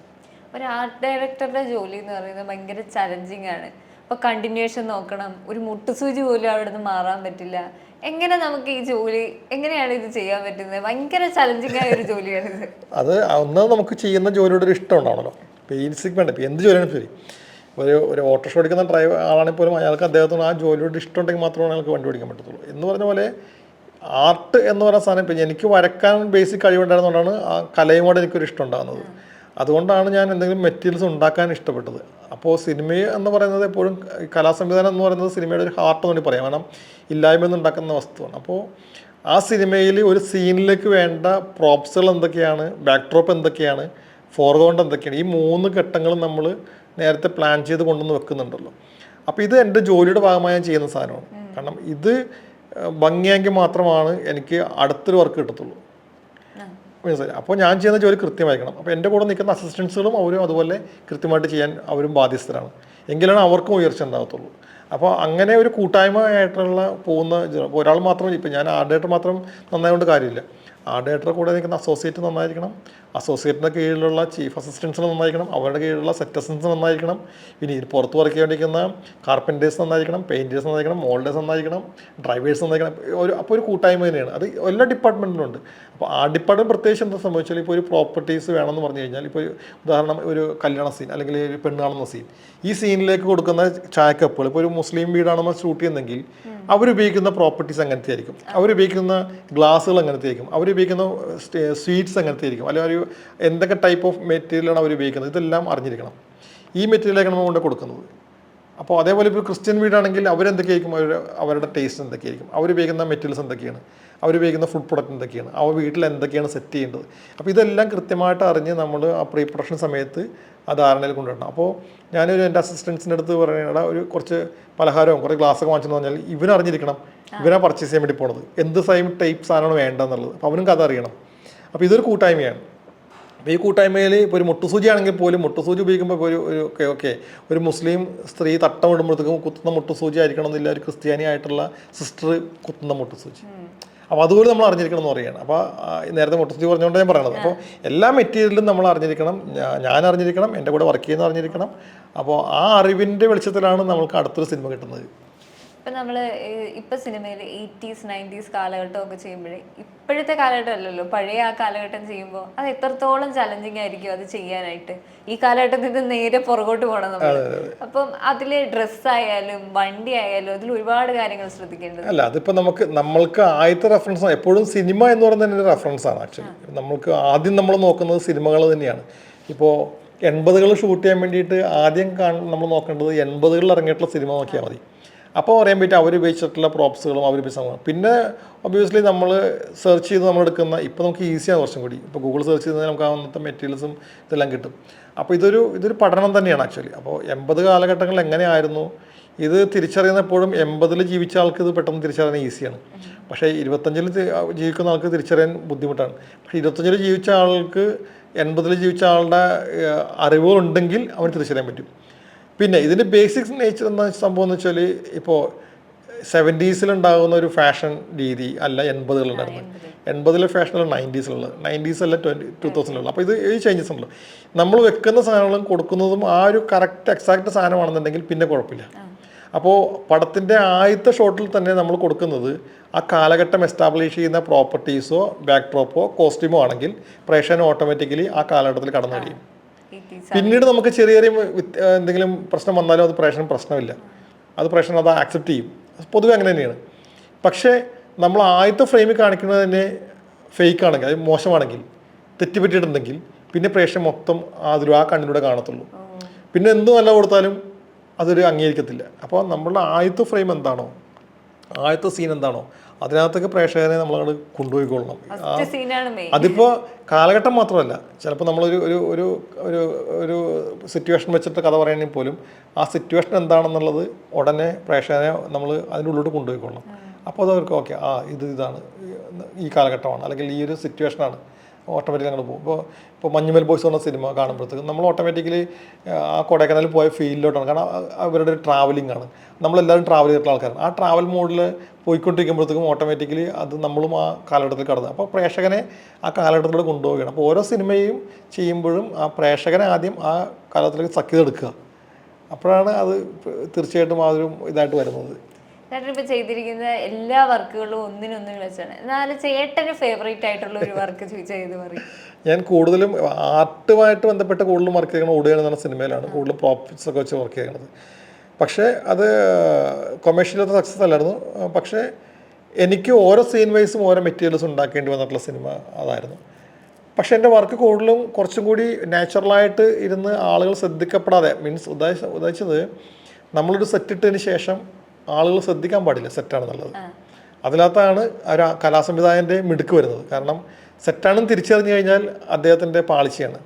ഒരു ആർട്ട് ഡയറക്ടറുടെ ജോലി എന്ന് പറയുന്നത് ഭയങ്കര ചലഞ്ചിങ് ആണ്. ഇപ്പൊ കണ്ടിന്യൂഷൻ നോക്കണം. ഒരു മുട്ടുസൂചി പോലും അവിടെ നിന്ന് മാറാൻ പറ്റില്ല. എങ്ങനെ നമുക്ക് ഈ ജോലി എങ്ങനെയാണ് ഇത് ചെയ്യാൻ പറ്റുന്നത്? ഭയങ്കര ചലഞ്ചിങ് ആയ ഒരു ജോലിയാണിത്. അത് ഒന്ന് നമുക്ക് ചെയ്യുന്ന ജോലിയുടെ ഒരു ഇഷ്ടം ഉണ്ടാവണല്ലോ. ബേസിക് വേണ്ട ഇപ്പം എന്ത് ജോലിയാണ് ശരി. ഒരു ഒരു ഓട്ടോറിക്ഷ ഓടിക്കുന്ന ഡ്രൈവർ ആണെങ്കിൽ പോലും അയാൾക്ക് അദ്ദേഹത്തിന് ആ ജോലിയോട് ഇഷ്ടം ഉണ്ടെങ്കിൽ മാത്രമേ അയാൾക്ക് വണ്ടി ഓടിക്കാൻ പറ്റത്തുള്ളൂ. എന്ന് പറഞ്ഞ പോലെ ആർട്ട് എന്ന് പറയുന്ന സാധനം ഇപ്പം എനിക്ക് വരക്കാൻ ബേസിക് കഴിവുണ്ടായിരുന്നുകൊണ്ടാണ് ആ കലയുമോടെ എനിക്കൊരു ഇഷ്ടം ഉണ്ടാകുന്നത്. അതുകൊണ്ടാണ് ഞാൻ എന്തെങ്കിലും മെറ്റീരിയൽസ് ഉണ്ടാക്കാൻ ഇഷ്ടപ്പെട്ടത്. അപ്പോൾ സിനിമ എന്ന് പറയുന്നത് എപ്പോഴും കലാ സംവിധാനം എന്ന് പറയുന്നത് സിനിമയുടെ ഒരു ഹാർട്ട് എന്ന് വേണ്ടി പറയാം. കാരണം ഇല്ലായ്മ നിന്ന് ഉണ്ടാക്കുന്ന വസ്തുവാണ്. അപ്പോൾ ആ സിനിമയിൽ ഒരു സീനിലേക്ക് വേണ്ട പ്രോപ്സുകൾ എന്തൊക്കെയാണ് ബാക്ക്ഡ്രോപ്പ് എന്തൊക്കെയാണ് ഫോർഗ്രൗണ്ട് എന്തൊക്കെയാണ് ഈ മൂന്ന് ഘട്ടങ്ങളും നമ്മൾ നേരത്തെ പ്ലാൻ ചെയ്ത് കൊണ്ടുവന്ന് വെക്കുന്നുണ്ടല്ലോ. അപ്പോൾ ഇത് എന്റെ ജോലിയുടെ ഭാഗമായി ഞാൻ ചെയ്യുന്ന സാധനമാണ്. കാരണം ഇത് ഭംഗിയെങ്കിൽ മാത്രമാണ് എനിക്ക് അടുത്തൊരു വർക്ക് കിട്ടത്തുള്ളൂ. മനസ്സിലായി അപ്പോൾ ഞാൻ ചെയ്യുന്ന ജോലി കൃത്യമായിരിക്കണം. അപ്പോൾ എന്റെ കൂടെ നിൽക്കുന്ന അസിസ്റ്റൻസുകളും അവരും അതുപോലെ കൃത്യമായിട്ട് ചെയ്യാൻ അവരും ബാധ്യസ്ഥരാണ്. എങ്കിലാണ് അവർക്കും ഉയർച്ച ഉണ്ടാകത്തുള്ളൂ. അപ്പോൾ അങ്ങനെ ഒരു കൂട്ടായ്മ ആയിട്ടുള്ള പോകുന്ന ഒരാൾ മാത്രം ഇപ്പം ഞാൻ ആർട്ട് ഡയറക്ടർ മാത്രം നന്നായതുകൊണ്ട് കാര്യമില്ല. ഡയറക്ടറെ കൂടെ നിൽക്കുന്ന അസോസിയേറ്റ് നന്നായിരിക്കണം. അസോസിയേറ്റിന്റെ കീഴിലുള്ള ചീഫ് അസിസ്റ്റൻസ് നന്നായിരിക്കണം. അവരുടെ കീഴിലുള്ള സെറ്റ് അസിസ്റ്റൻസ് നന്നായിരിക്കണം. പിന്നെ ഇത് പുറത്ത് വർക്ക് ചെയ്യേണ്ടിരിക്കുന്ന കാർപ്പന്റേഴ്സ് നന്നായിരിക്കണം പെയിന്റേഴ്സ് നന്നായിരിക്കണം മോൾഡേഴ്സ് നന്നായിരിക്കണം ഡ്രൈവേഴ്സ് നന്നായിരിക്കണം. ഒരു അപ്പോൾ ഒരു കൂട്ടായ്മ തന്നെയാണ്. അത് എല്ലാ ഡിപ്പാർട്ട്മെന്റിലും ഉണ്ട്. അപ്പോൾ ആ ഡിപ്പാർട്ട്മെന്റ് പ്രത്യേകിച്ച് എന്താ സംഭവിച്ചാൽ ഇപ്പോൾ ഒരു പ്രോപ്പർട്ടീസ് വേണമെന്ന് പറഞ്ഞു കഴിഞ്ഞാൽ ഇപ്പോൾ ഉദാഹരണം ഒരു കല്യാണ സീൻ അല്ലെങ്കിൽ ഒരു പെണ്ണ് കാണുന്ന സീൻ. ഈ സീനിലേക്ക് കൊടുക്കുന്ന ചായക്കപ്പുകൾ ഇപ്പോൾ ഒരു മുസ്ലിം വീടാണ് ഷൂട്ട് ചെയ്യുന്നെങ്കിൽ അവരുപയോഗിക്കുന്ന പ്രോപ്പർട്ടീസ് അങ്ങനത്തെ ആയിരിക്കും അവരുപയോഗിക്കുന്ന ഗ്ലാസ്സുകൾ അങ്ങനത്തെ ആയിരിക്കും അവരുപയോഗിക്കുന്ന സ്വീറ്റ്സ് അങ്ങനത്തെ ആയിരിക്കും അല്ലെങ്കിൽ ഒരു എന്തൊക്കെ ടൈപ്പ് ഓഫ് മെറ്റീരിയലാണ് അവർ ഉപയോഗിക്കുന്നത്? ഇതെല്ലാം അറിഞ്ഞിരിക്കണം. ഈ മെറ്റീരിയലാണ് നമ്മൾ കൊണ്ട് കൊടുക്കുന്നത്. അപ്പോൾ അതേപോലെ ഇപ്പോൾ ക്രിസ്ത്യൻ വീടാണെങ്കിൽ അവരെന്തൊക്കെയായിരിക്കും? അവർ അവരുടെ ടേസ്റ്റ് എന്തൊക്കെയായിരിക്കും? അവർ ഉപയോഗിക്കുന്ന മെറ്റീരിയൽസ് എന്തൊക്കെയാണ്? അവർ ഉപയോഗിക്കുന്ന ഫുഡ് പ്രൊഡക്റ്റ് എന്തൊക്കെയാണ്? അവർ വീട്ടിൽ എന്തൊക്കെയാണ് സെറ്റ് ചെയ്യേണ്ടത്? അപ്പോൾ ഇതെല്ലാം കൃത്യമായിട്ട് അറിഞ്ഞ് നമ്മൾ ആ പ്രീ പ്രൊഡക്ഷൻ സമയത്ത് ആ ധാരണയിൽ കൊണ്ടുവരണം. അപ്പോൾ ഞാനൊരു എന്റെ അസിസ്റ്റൻസിന്റെ അടുത്ത് പറയുന്നത് ഒരു കുറച്ച് പലഹാരവും കുറേ ഗ്ലാസ്സൊക്കെ വാങ്ങിച്ചെന്ന് പറഞ്ഞാൽ ഇവനറിഞ്ഞിരിക്കണം ഇവനാ പർച്ചേസ് ചെയ്യാൻ വേണ്ടി പോണത്. എന്ത് സൈം ടൈപ്പ് സാധനമാണ് വേണ്ടതെന്നുള്ളത്? അപ്പോൾ അവനും കഥ അറിയണം. അപ്പോൾ ഇതൊരു കൂട്ടായ്മയാണ്. അപ്പോൾ ഈ കൂട്ടായ്മയിൽ ഇപ്പോൾ ഒരു മുട്ടുസൂചി ആണെങ്കിൽ പോലും മുട്ടുസൂചി ഉപയോഗിക്കുമ്പോൾ ഇപ്പോൾ ഒരു ഒരു ഓക്കെ ഓക്കെ ഒരു മുസ്ലിം സ്ത്രീ തട്ടം ഇടുമ്പോഴത്തേക്കും കുത്തുന്ന മുട്ടുസൂചി ആയിരിക്കണം എന്നില്ല. ഒരു ക്രിസ്ത്യാനി ആയിട്ടുള്ള സിസ്റ്റർ കുത്തുന്ന മുട്ടുസൂചി. അപ്പോൾ അതുപോലെ നമ്മൾ അറിഞ്ഞിരിക്കണം എന്ന് പറയുകയാണ്. അപ്പോൾ നേരത്തെ മുട്ടുസൂചി പറഞ്ഞുകൊണ്ട് ഞാൻ പറയണത് അപ്പോൾ എല്ലാ മെറ്റീരിയലും നമ്മൾ അറിഞ്ഞിരിക്കണം. ഞാൻ അറിഞ്ഞിരിക്കണം. എന്റെ കൂടെ വർക്ക് ചെയ്യുന്ന അറിഞ്ഞിരിക്കണം. അപ്പോൾ ആ അറിവിന്റെ വെളിച്ചത്തിലാണ് നമ്മൾക്ക് അടുത്തൊരു സിനിമ കിട്ടുന്നത്. ഇപ്പൊ നമ്മൾ ഏഹ് ഇപ്പൊ സിനിമയിൽ എയ്റ്റീസ് നയന്റീസ് കാലഘട്ടം ഒക്കെ ചെയ്യുമ്പോഴേ ഇപ്പോഴത്തെ കാലഘട്ടം അല്ലല്ലോ പഴയ ആ കാലഘട്ടം ചെയ്യുമ്പോൾ അത് എത്രത്തോളം ചലഞ്ചിങ് ആയിരിക്കും അത് ചെയ്യാനായിട്ട്? ഈ കാലഘട്ടത്തിൽ നിന്ന് നേരെ പുറകോട്ട് പോകണം നമ്മൾ അപ്പം അതിലെ ഡ്രസ്സായാലും വണ്ടി ആയാലും അതിൽ ഒരുപാട് കാര്യങ്ങൾ ശ്രദ്ധിക്കേണ്ടത്. അല്ല അതിപ്പോ നമുക്ക് നമ്മൾക്ക് ആദ്യത്തെ റെഫറൻസ് എപ്പോഴും സിനിമ എന്ന് പറയുന്നത് ഒരു റെഫറൻസ് ആണ് ആക്ച്വലി നമ്മൾക്ക് ആദ്യം നമ്മൾ നോക്കുന്നത് സിനിമകൾ തന്നെയാണ്. ഇപ്പോൾ എൺപതുകൾ ഷൂട്ട് ചെയ്യാൻ വേണ്ടിയിട്ട് ആദ്യം കാണ നമ്മൾ നോക്കേണ്ടത് എൺപതുകളിൽ ഇറങ്ങിയിട്ടുള്ള സിനിമ നോക്കിയാൽ മതി. അപ്പോൾ പറയാൻ പറ്റും അവർ ഉപയോഗിച്ചിട്ടുള്ള പ്രോപ്സുകളും അവർ ഉപയോഗിച്ച പിന്നെ ഒബ്വിയസ്ലി നമ്മൾ സെർച്ച് ചെയ്ത് നമ്മൾ എടുക്കുന്ന ഇപ്പോൾ നമുക്ക് ഈസിയാണ് കുറച്ചും കൂടി. ഇപ്പോൾ ഗൂഗിൾ സെർച്ച് ചെയ്ത് നമുക്ക് അന്നത്തെ മെറ്റീരിയൽസും ഇതെല്ലാം കിട്ടും. അപ്പോൾ ഇതൊരു ഇതൊരു പഠനം തന്നെയാണ് ആക്ച്വലി അപ്പോൾ എൺപത് കാലഘട്ടങ്ങളിൽ എങ്ങനെയായിരുന്നു? ഇത് തിരിച്ചറിയുന്നപ്പോഴും എൺപതിൽ ജീവിച്ച ആൾക്ക് ഇത് പെട്ടെന്ന് തിരിച്ചറിയാൻ ഈസിയാണ് പക്ഷേ ഇരുപത്തഞ്ചിൽ ജീവിക്കുന്ന ആൾക്ക് തിരിച്ചറിയാൻ ബുദ്ധിമുട്ടാണ്. പക്ഷേ ഇരുപത്തഞ്ചിൽ ജീവിച്ച ആൾക്ക് എൺപതിൽ ജീവിച്ച ആളുടെ അറിവുകളുണ്ടെങ്കിൽ അവന് തിരിച്ചറിയാൻ പറ്റും. പിന്നെ ഇതിന്റെ ബേസിക്സ് നേച്ചർ എന്ന സംഭവം എന്ന് വെച്ചാൽ ഇപ്പോൾ സെവന്റീസിലുണ്ടാകുന്ന ഒരു ഫാഷൻ രീതി അല്ല എൺപതുകളുണ്ടായിരുന്നു എൺപതിലെ ഫാഷനല്ല നയന്റീസിലുള്ളത് നയന്റീസ് അല്ല ട്വന്റി ടു തൗസൻഡിലുള്ള അപ്പോൾ ഇത് ഈ ചേഞ്ചസ് ഉണ്ടല്ലോ നമ്മൾ വെക്കുന്ന സാധനങ്ങളും കൊടുക്കുന്നതും ആ ഒരു കറക്റ്റ് എക്സാക്റ്റ് സാധനമാണെന്നുണ്ടെങ്കിൽ പിന്നെ കുഴപ്പമില്ല. അപ്പോൾ പടത്തിന്റെ ആദ്യത്തെ ഷോട്ടിൽ തന്നെ നമ്മൾ കൊടുക്കുന്നത് ആ കാലഘട്ടം എസ്റ്റാബ്ലിഷ് ചെയ്യുന്ന പ്രോപ്പർട്ടീസോ ബാക്ക് ഡ്രോപ്പോ കോസ്റ്റ്യൂമോ ആണെങ്കിൽ പ്രേക്ഷകൻ ഓട്ടോമാറ്റിക്കലി ആ കാലഘട്ടത്തിൽ കടന്നു കഴിയും പിന്നീട് നമുക്ക് ചെറിയ ചെറിയ എന്തെങ്കിലും പ്രശ്നം വന്നാലും അത് പ്രേഷണം പ്രശ്നമില്ല. അത് പ്രേഷണം അത് ആക്സെപ്റ്റ് ചെയ്യും. പൊതുവെ അങ്ങനെ തന്നെയാണ്. പക്ഷേ നമ്മൾ ആദ്യത്തെ ഫ്രെയിമിൽ കാണിക്കുന്നത് തന്നെ ഫേക്ക് ആണെങ്കിൽ അത് മോശമാണെങ്കിൽ തെറ്റുപറ്റിയിട്ടുണ്ടെങ്കിൽ പിന്നെ പ്രേക്ഷകൻ മൊത്തം അതൊരു ആ കണ്ണിലൂടെ കാണത്തുള്ളൂ. പിന്നെ എന്ത് നല്ല കൊടുത്താലും അതൊരു അംഗീകരിക്കത്തില്ല. അപ്പോൾ നമ്മളുടെ ആദ്യത്തെ ഫ്രെയിം എന്താണോ ആദ്യത്തെ സീൻ എന്താണോ അതിനകത്തൊക്കെ പ്രേക്ഷകരെ നമ്മളങ്ങോട് കൊണ്ടുപോയിക്കൊള്ളണം. അതിപ്പോൾ കാലഘട്ടം മാത്രമല്ല ചിലപ്പോൾ നമ്മളൊരു ഒരു ഒരു ഒരു ഒരു സിറ്റുവേഷൻ വെച്ചിട്ട് കഥ പറയണമെങ്കിൽ പോലും ആ സിറ്റുവേഷൻ എന്താണെന്നുള്ളത് ഉടനെ പ്രേക്ഷകരെ നമ്മൾ അതിന്റെ ഉള്ളിലോട്ട് കൊണ്ടുപോയിക്കൊള്ളണം. അപ്പോൾ അത് അവർക്ക് ഓക്കെ ആ ഇത് ഇതാണ് ഈ കാലഘട്ടമാണ് അല്ലെങ്കിൽ ഈ ഒരു സിറ്റുവേഷനാണ് ഓട്ടോമാറ്റിക്കലി ഞങ്ങൾ പോകും. ഇപ്പോൾ ഇപ്പോൾ മഞ്ഞുമൽ ബോയ്സ് എന്ന സിനിമ കാണുമ്പോഴത്തേക്കും നമ്മൾ ഓട്ടോമാറ്റിക്കലി ആ കൊടൈക്കനാലിൽ പോയ ഫീൽഡിലോട്ടാണ്. കാരണം അവരുടെ ഒരു ട്രാവലിംഗ് ആണ് നമ്മളെല്ലാവരും ട്രാവൽ ചെയ്തിട്ടുള്ള ആൾക്കാരാണ്. ആ ട്രാവൽ മോഡിൽ പോയിക്കൊണ്ടിരിക്കുമ്പോഴത്തേക്കും ഓട്ടോമാറ്റിക്കലി അത് നമ്മളും ആ കാലഘട്ടത്തിൽ കടന്നു. അപ്പോൾ പ്രേക്ഷകനെ ആ കാലഘട്ടത്തിലൂടെ കൊണ്ടുപോവുകയാണ്. അപ്പോൾ ഓരോ സിനിമയും ചെയ്യുമ്പോഴും ആ പ്രേക്ഷകനെ ആദ്യം ആ കാലത്തിലേക്ക് സഖ്യതെടുക്കുക അപ്പോഴാണ് അത് തീർച്ചയായിട്ടും ആ ഒരു ഇതായിട്ട് വരുന്നത്. ചേട്ടൻ ഇപ്പൊ ചെയ്തിരിക്കുന്ന എല്ലാ വർക്കുകളും ഒന്നിനൊന്നിനും വെച്ചാണ്. എന്നാലും ചേട്ടന് ഫേവറേറ്റ് ആയിട്ടുള്ള ഒരു വർക്ക് ചോദിച്ചാൽ ഇത് പറയും. ഞാൻ കൂടുതലും ആർട്ടുമായിട്ട് ബന്ധപ്പെട്ട് കൂടുതലും വർക്ക് ചെയ്യുന്നത് ഓടുകയാണ് എന്ന സിനിമയിലാണ്. കൂടുതലും പ്രോഫിറ്റ്സ് ഒക്കെ വെച്ച് വർക്ക് ചെയ്യണത് പക്ഷേ അത് കൊമേഴ്ഷ്യൽ സക്സസ് അല്ലായിരുന്നു. പക്ഷേ എനിക്ക് ഓരോ സീൻ വൈസും ഓരോ മെറ്റീരിയൽസ് ഉണ്ടാക്കേണ്ടി വന്നിട്ടുള്ള സിനിമ അതായിരുന്നു. പക്ഷേ എന്റെ വർക്ക് കൂടുതലും കുറച്ചും കൂടി നാച്ചുറലായിട്ട് ഇരുന്ന് ആളുകൾ ശ്രദ്ധിക്കപ്പെടാതെ മീൻസ് ഉദ്ദേശ ഉദ്ദേശിച്ചത് നമ്മളൊരു സെറ്റ് ഇട്ടതിന് ശേഷം ആളുകൾ ശ്രദ്ധിക്കാൻ പാടില്ല സെറ്റാണെന്നുള്ളത് അതിനകത്താണ് ഒരു കലാസംവിധായകന്റെ മിടുക്ക് വരുന്നത്. കാരണം സെറ്റാണെന്ന് തിരിച്ചറിഞ്ഞു കഴിഞ്ഞാൽ അദ്ദേഹത്തിന്റെ പാളിച്ചയാണ്.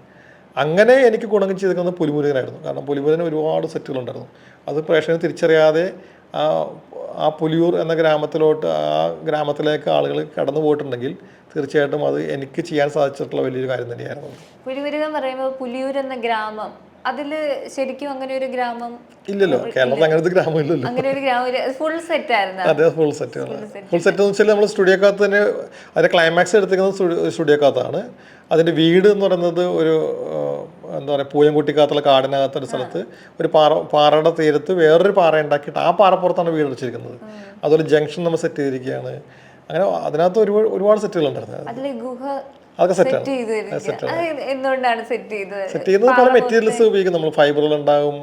അങ്ങനെ എനിക്ക് ഗുണം ചെയ്തിരിക്കുന്നത് പുലിമുരുകനായിരുന്നു. കാരണം പുലിമുരുകന് ഒരുപാട് സെറ്റുകളുണ്ടായിരുന്നു. അത് പ്രേക്ഷകന് തിരിച്ചറിയാതെ ആ ആ പുലിയൂർ എന്ന ഗ്രാമത്തിലോട്ട് ആ ഗ്രാമത്തിലേക്ക് ആളുകൾ കടന്നു പോയിട്ടുണ്ടെങ്കിൽ തീർച്ചയായിട്ടും അത് എനിക്ക് ചെയ്യാൻ സാധിച്ചിട്ടുള്ള വലിയൊരു കാര്യം തന്നെയായിരുന്നു പുലിമുരുകൻ പറയുമ്പോൾ പുലിയൂർ എന്ന ഗ്രാമം അതിൽ ശരിക്കും അങ്ങനെ ഒരു ഗ്രാമം ഇല്ലല്ലോ കേരളത്തിൽ അങ്ങനത്തെ ഗ്രാമം ഇല്ലല്ലോ. അങ്ങനെ ഒരു ഗ്രാമം ഫുൾ സെറ്റ് ആയിരുന്നു. അതെ ഫുൾ സെറ്റ് ഫുൾ സെറ്റ് എന്ന് വെച്ചാൽ നമ്മൾ സ്റ്റുഡിയോക്കകത്ത് തന്നെ അതിന്റെ ക്ലൈമാക്സ് എടുത്തിരിക്കുന്നത് സ്റ്റുഡിയോ സ്റ്റുഡിയോക്കകത്താണ്. അതിന്റെ വീട് എന്ന് പറയുന്നത് ഒരു എന്താ പറയുക പൂയംകുട്ടിക്കകത്തുള്ള കാടിനകത്തൊരു സ്ഥലത്ത് ഒരു പാറ പാറയുടെ തീരത്ത് വേറൊരു പാറ ഉണ്ടാക്കിയിട്ട് ആ പാറപ്പുറത്താണ് വീട് വെച്ചിരിക്കുന്നത്. അതുപോലെ ജംഗ്ഷൻ നമ്മൾ സെറ്റ് ചെയ്തിരിക്കുകയാണ്. അങ്ങനെ അതിനകത്ത് ഒരുപാട് ഒരുപാട് സെറ്റുകൾ ഉണ്ടായിരുന്നു. ഗുഹ അതൊക്കെ സെറ്റാണ് സെറ്റ് എന്തുകൊണ്ടാണ് ചെയ്തത് സെറ്റ് ചെയ്യുന്നത് പല മെറ്റീരിയൽസ് ഉപയോഗിക്കും. നമ്മൾ ഫൈബറുകൾ ഉണ്ടാവും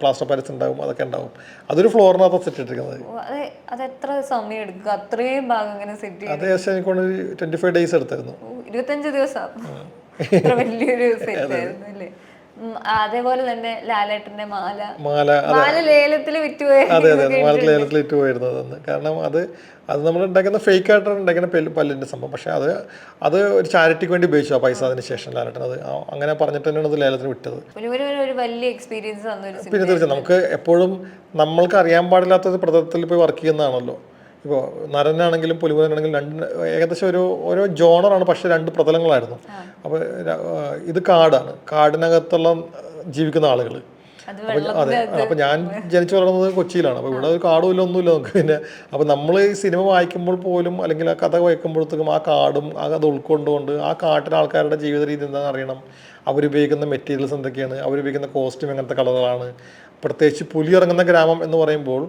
പ്ലാസ്റ്റർ പാരസ് ഉണ്ടാവും അതൊക്കെ ഉണ്ടാവും അതൊരു ഫ്ലോറിനകത്ത് സെറ്റ് ഇട്ടിരിക്കുന്നത് അത് എത്ര സമയം അത്രയും ഭാഗം അങ്ങനെ സെറ്റ് അത് ഏകദേശം എനിക്കൊണ്ട് ട്വന്റി ഫൈവ് ഡേയ്സ് എടുത്തായിരുന്നു ഇരുപത്തഞ്ച് ദിവസം. വലിയൊരു സെറ്റ് ആയിരുന്നു അല്ലേ? അതേപോലെ തന്നെ ലാലേട്ടന്റെ മാല. മാല മാല ലേലത്തിൽ അതെ അതെ മാല ലേലത്തിൽ വിറ്റ് പോയിരുന്നു അതെന്ന്. കാരണം അത് അത് നമ്മൾ ഉണ്ടാക്കുന്ന ഫേക്ക് ആയിട്ടാണ് ഉണ്ടാക്കുന്ന പല്ലിന്റെ സംഭവം. പക്ഷേ അത് അത് ഒരു ചാരിറ്റിക്ക് വേണ്ടി ഉപയോഗിച്ചു ആ പൈസ അതിന് ശേഷം ലാലട്ടൻ. അത് അങ്ങനെ പറഞ്ഞിട്ട് തന്നെയാണ് അത് ലേലത്തിന് വിട്ടത്. ഒരു വലിയ എക്സ്പീരിയൻസ് പിന്നെ തീർച്ചയായും നമുക്ക് എപ്പോഴും നമ്മൾക്ക് അറിയാൻ പാടില്ലാത്തൊരു പ്രതലത്തിൽ പോയി വർക്ക് ചെയ്യുന്നതാണല്ലോ. ഇപ്പോൾ നരനാണെങ്കിലും പുലിമുരനാണെങ്കിലും രണ്ട് ഏകദേശം ഒരു ഓരോ ജോണറാണ് പക്ഷേ രണ്ട് പ്രതലങ്ങളായിരുന്നു. അപ്പോൾ ഇത് കാടാണ്. കാടിനകത്തുള്ള ജീവിക്കുന്ന ആളുകൾ അതെ അപ്പം ഞാൻ ജനിച്ചു വളർന്നത് കൊച്ചിയിലാണ്. അപ്പോൾ ഇവിടെ ഒരു കാടുമില്ല ഒന്നുമില്ല നമുക്ക് പിന്നെ. അപ്പം നമ്മൾ ഈ സിനിമ വായിക്കുമ്പോൾ പോലും അല്ലെങ്കിൽ ആ കഥ വായിക്കുമ്പോഴത്തേക്കും ആ കാടും ആ അത് ഉൾക്കൊണ്ടുകൊണ്ട് ആ കാട്ടിലെ ആൾക്കാരുടെ ജീവിത രീതി എന്താണെന്ന് അറിയണം. അവരുപയോഗിക്കുന്ന മെറ്റീരിയൽസ് എന്തൊക്കെയാണ്? അവരുപയോഗിക്കുന്ന കോസ്റ്റ്യൂം എങ്ങനത്തെ കളറുകളാണ് പ്രത്യേകിച്ച് പുലി ഇറങ്ങുന്ന ഗ്രാമം എന്ന് പറയുമ്പോൾ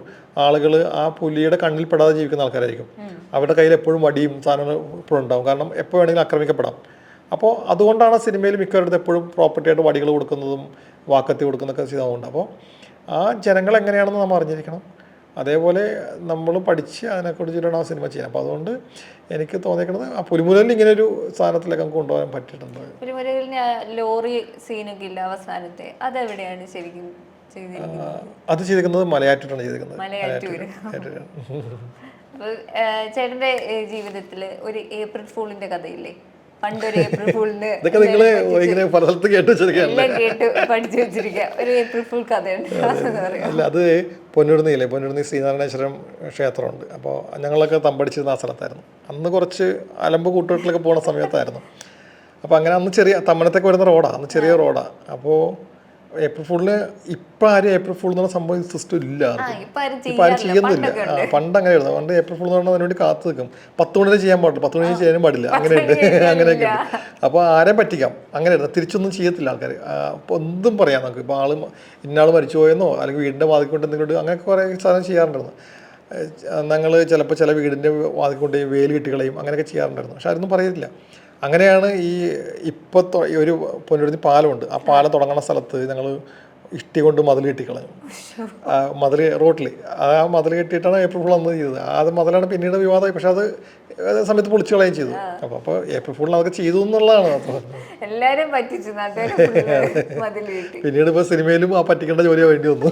ആളുകൾ ആ പുലിയുടെ കണ്ണിൽ പെടാതെ ജീവിക്കുന്ന ആൾക്കാരായിരിക്കും. അവരുടെ കയ്യിൽ എപ്പോഴും വടിയും സാധനങ്ങൾ എപ്പോഴും ഉണ്ടാവും. കാരണം എപ്പോൾ വേണമെങ്കിലും ആക്രമിക്കപ്പെടാം. അപ്പോൾ അതുകൊണ്ടാണ് സിനിമയിൽ മിക്കവരുടെ എപ്പോഴും പ്രോപ്പർട്ടിയായിട്ട് വടികൾ കൊടുക്കുന്നതും വാക്കത്തി കൊടുക്കുന്നതൊക്കെ ചെയ്തതുകൊണ്ട് അപ്പോൾ ആ ജനങ്ങൾ എങ്ങനെയാണെന്ന് നമ്മൾ അറിഞ്ഞിരിക്കണം. അതേപോലെ നമ്മൾ പഠിച്ച് അതിനെക്കുറിച്ചിട്ടാണ് ആ സിനിമ ചെയ്യുന്നത്. അപ്പോൾ അതുകൊണ്ട് എനിക്ക് തോന്നിയിരിക്കുന്നത് ആ പുലിമുരലിൽ ഇങ്ങനെ ഒരു സ്ഥാനത്തിലേക്ക് നമുക്ക് കൊണ്ടുപോകാൻ പറ്റിയിട്ടുണ്ട്. പുലിമുരലിന് ലോറി സീനൊക്കെ ഇല്ല അവസാനത്തെ. അതെവിടെയാണ് ശരിക്കും അത് ചെയ്തിരിക്കുന്നത് മലയാറ്റൂരാണ് ചെയ്തിരിക്കുന്നത്. മലയാറ്റൂര്. ചേട്ടന്റെ ജീവിതത്തിൽ ഒരു ഏപ്രിൽ ഫൂളിന്റെ കഥയില്ലേ? പണ്ടൊരു ഏപ്രിൽ ഫൂളിന് ഇതൊക്കെ നിങ്ങൾ ഇങ്ങനെ പല കേട്ട് വെച്ചിരിക്കുകയാണ് എല്ലാം കേട്ട് പഠിച്ചു വെച്ചിരിക്കുക. ഒരു ഏപ്രിൽ ഫൂൾ കഥയുണ്ട്. അല്ല അത് പൊന്നുരുന്നിയില്ലേ? പൊന്നുരുന്നി ശ്രീനാരായണേശ്വരം ക്ഷേത്രമുണ്ട്. അപ്പോൾ ഞങ്ങളൊക്കെ തമ്പടിച്ചിരുന്ന ആ സ്ഥലത്തായിരുന്നു. അന്ന് കുറച്ച് അലമ്പ് കൂട്ടുകെട്ടിലൊക്കെ പോണ സമയത്തായിരുന്നു. അപ്പോൾ അങ്ങനെ അന്ന് ചെറിയ തമ്മനത്തേക്ക് വരുന്ന റോഡാണ് അന്ന് ചെറിയ റോഡാണ് അപ്പോൾ ഏപ്രിൽ ഫുള്ള് ഇപ്പം ആരും ഏപ്രിൽ ഫുൾ എന്ന് പറഞ്ഞ സംഭവം സിസ്റ്റം ഇല്ല. ഇപ്പൊ ആരും ചെയ്യുന്നില്ല. പണ്ട് അങ്ങനെ ആയിരുന്നു. പണ്ട് ഏപ്രിൽ ഫുൾ എന്ന് പറഞ്ഞാൽ അതിനുവേണ്ടി കാത്തു നിൽക്കും. പത്ത് മണിവരെ ചെയ്യാൻ പാടില്ല. പത്ത് മണി ചെയ്യാനും പാടില്ല. അങ്ങനെയുണ്ട് അങ്ങനെയൊക്കെ ഉണ്ട്. അപ്പോൾ ആരെ പറ്റിക്കാം? അങ്ങനെയായിരുന്നു തിരിച്ചൊന്നും ചെയ്യത്തില്ല ആൾക്കാർ അപ്പോൾ എന്തും പറയാം നമുക്ക്. ഇപ്പോൾ ആൾ ഇന്നാൾ മരിച്ചു പോയെന്നോ അല്ലെങ്കിൽ വീടിന്റെ വാതിക്കൊണ്ട് എന്തെങ്കിലും അങ്ങനെയൊക്കെ കുറേ സാധനം ചെയ്യാറുണ്ടായിരുന്നു. ഞങ്ങൾ ചിലപ്പോൾ ചില വീടിന്റെ വാതിക്കൊണ്ടേയും കൊണ്ട് വേൽ കെട്ടികളയും അങ്ങനെയൊക്കെ ചെയ്യാറുണ്ടായിരുന്നു. പക്ഷെ അതൊന്നും പറയില്ല അങ്ങനെയാണ് ഈ ഇപ്പോൾ ഒരു പൊന്നുരുത്തി പാലമുണ്ട്. ആ പാലം തുടങ്ങുന്ന സ്ഥലത്ത് ഞങ്ങൾ ഇഷ്ടി കൊണ്ട് മതിൽ കെട്ടിക്കളഞ്ഞു. മതിൽ റോട്ടിൽ ആ മതിൽ കെട്ടിയിട്ടാണ് ഏപ്രിൽ ഫുൾ അന്ന് ചെയ്തത്. ആ അത് മതിലാണ് പിന്നീട് വിവാദമായി. പക്ഷെ അത് സമയത്ത് പൊളിച്ചു കളയുകയും ചെയ്തു. അപ്പോൾ അപ്പോൾ ഏപ്രിൽ ഫുൾ അതൊക്കെ ചെയ്തു എന്നുള്ളതാണ്. എല്ലാരും പറ്റിച്ചു. പിന്നീട് ഇപ്പോൾ സിനിമയിലും ആ പറ്റിക്കേണ്ട ജോലിയാണ് വേണ്ടി വന്നു.